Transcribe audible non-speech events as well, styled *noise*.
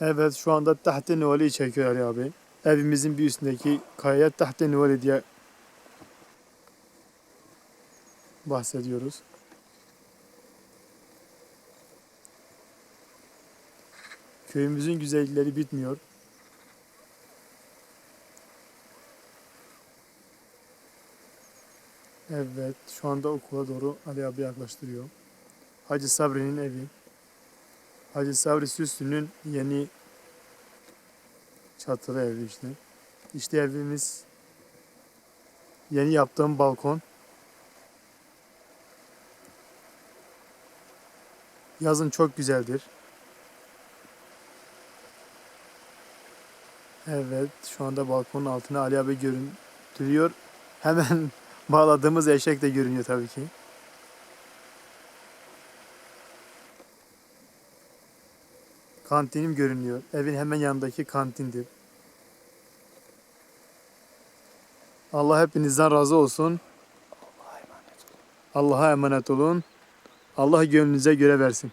Evet şu anda Tahte Nuvali'yi çekiyor Ali abi. Evimizin bir üstündeki kayaya Tahte Nuvali diye bahsediyoruz. Köyümüzün güzellikleri bitmiyor. Evet, şu anda okula doğru Ali abi yaklaştırıyor. Hacı Sabri'nin evi. Hacı Sabri Süslü'nün yeni çatılı evi işte. İşte evimiz yeni yaptığım balkon. Yazın çok güzeldir. Evet, şu anda balkonun altına Ali abi görüntülüyor. Hemen *laughs* bağladığımız eşek de görünüyor tabii ki. Kantinim görünüyor. Evin hemen yanındaki kantindir. Allah hepinizden razı olsun. Allah'a emanet olun. Allah gönlünüze göre versin.